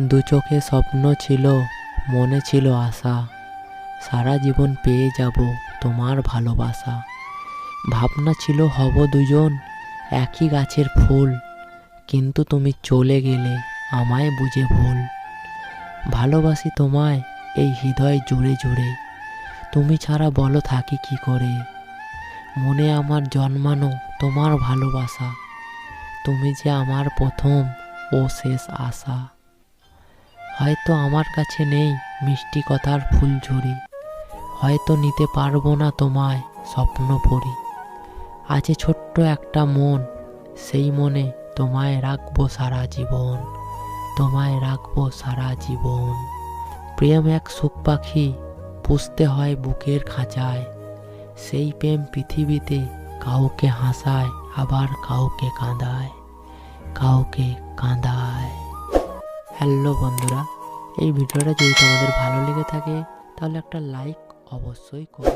দু চোখে স্বপ্ন ছিল, মনে ছিল আশা। সারা জীবন পেয়ে যাব তোমার ভালোবাসা। ভাবনা ছিল হব দুজন, একই গাছের ফুল। কিন্তু তুমি চলে গেলে আমায় বুঝে ভুল। ভালোবাসি তোমায় এই হৃদয় জুড়ে জুড়ে। তুমি ছাড়া বলো থাকি কি করে? মনে আমার জন্মানো তোমার ভালোবাসা। তুমি যে আমার প্রথম ও শেষ আশা। হয়তো আমার কাছে নেই মিষ্টি কথার ফুলঝুরি। হয়তো নিতে পারব না তোমায় স্বপ্ন পড়ি। আছে ছোট্ট একটা মন, সেই মনে তোমায় রাখব সারা জীবন, তোমায় রাখব সারা জীবন। প্রেম এক সুখ পাখি, পুষতে হয় বুকের খাঁচায়। সেই প্রেম পৃথিবীতে কাউকে হাসায়, আবার কাউকে কাঁদায় কাউকে কাঁদায়। হ্যালো বন্ধুরা এই ভিডিওটা যদি তোমাদের ভালো লেগে থাকে তাহলে একটা লাইক অবশ্যই করো।